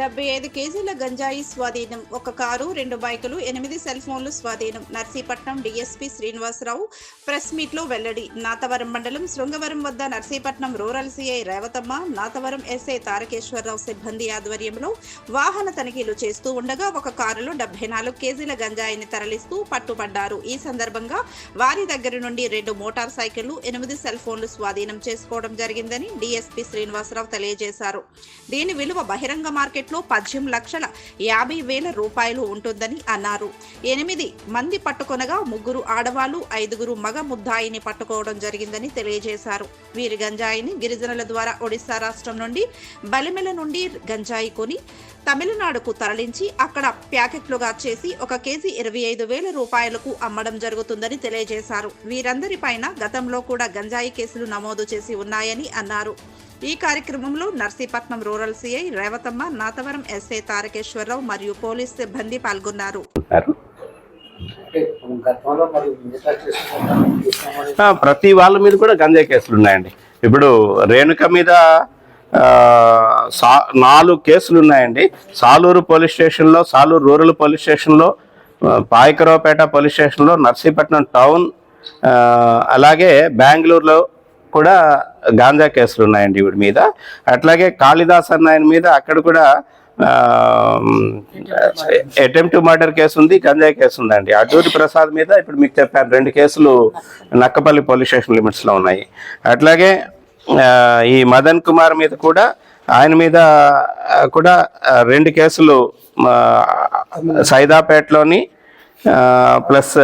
డెబ్బై ఐదు కేజీల గంజాయి స్వాధీనం ఒక కారు రెండు బైకులు ఎనిమిది సెల్ ఫోన్లు స్వాధీనం. నర్సీపట్నం డీఎస్పీ శ్రీనివాసరావు ప్రెస్ మీట్లో వెల్లడి. నాతవరం మండలం శృంగవరం వద్ద Narsipatnam rural CI Revathamma Natavaram SI Tarakeswararao సిబ్బంది ఆధ్వర్యంలో వాహన తనిఖీలు చేస్తూ ఉండగా ఒక కారులో డెబ్బై నాలుగు కేజీల గంజాయిని తరలిస్తూ పట్టుబడ్డారు. ఈ సందర్భంగా వారి దగ్గర నుండి రెండు మోటార్ సైకిళ్ళు ఎనిమిది సెల్ ఫోన్లు స్వాధీనం చేసుకోవడం జరిగిందని డీఎస్పీ శ్రీనివాసరావు తెలియజేశారు. దీని విలువ బహిరంగ మార్కెట్ మార్కెట్లో పద్దెనిమిది లక్షల యాభై వేల రూపాయలు ఉంటుందని అన్నారు. ఎనిమిది మంది పట్టుకొనగా ముగ్గురు ఆడవాళ్ళు ఐదుగురు మగ ముద్దాయిని పట్టుకోవడం జరిగిందని తెలియజేశారు. వీరి గంజాయిని గిరిజనుల ద్వారా ఒడిశా రాష్ట్రం నుండి బలిమెల నుండి గంజాయి కొని తమిళనాడుకు తరలించి అక్కడ ప్యాకెట్లుగా చేసి ఒక కేజీ ఇరవై ఐదు వేల రూపాయలకు అమ్మడం జరుగుతుందని తెలియజేశారు. వీరందరిపైన గతంలో కూడా గంజాయి కేసులు నమోదు చేసి ఉన్నాయని అన్నారు. ఈ కార్యక్రమంలో Narsipatnam rural CI Revathamma Natavaram SI Tarakeswararao మరియు పోలీస్ సిబ్బంది పాల్గొన్నారు. ప్రతి వాళ్ళ మీద కూడా గంజాయి కేసులు ఉన్నాయండి. ఇప్పుడు రేణుక మీద నాలుగు కేసులు ఉన్నాయండి. సాలూరు పోలీస్ స్టేషన్లో సాలూరు రూరల్ పోలీస్ స్టేషన్లో పాయకరావుపేట పోలీస్ స్టేషన్లో నర్సీపట్నం టౌన్ అలాగే బెంగళూరులో కూడా గాంజా కేసులు ఉన్నాయండి వీడి మీద. అట్లాగే కాళిదాస్ అన్న ఆయన మీద అక్కడ కూడా అటెంప్ట్ మర్డర్ కేసు ఉంది గంజాయి కేసు ఉందండి. అటూరి ప్రసాద్ మీద ఇప్పుడు మీకు చెప్పాను రెండు కేసులు నక్కపల్లి పోలీస్ స్టేషన్ లిమిట్స్లో ఉన్నాయి. అట్లాగే ఈ మదన్ కుమార్ మీద కూడా ఆయన మీద కూడా రెండు కేసులు సైదాపేటలోని ప్లస్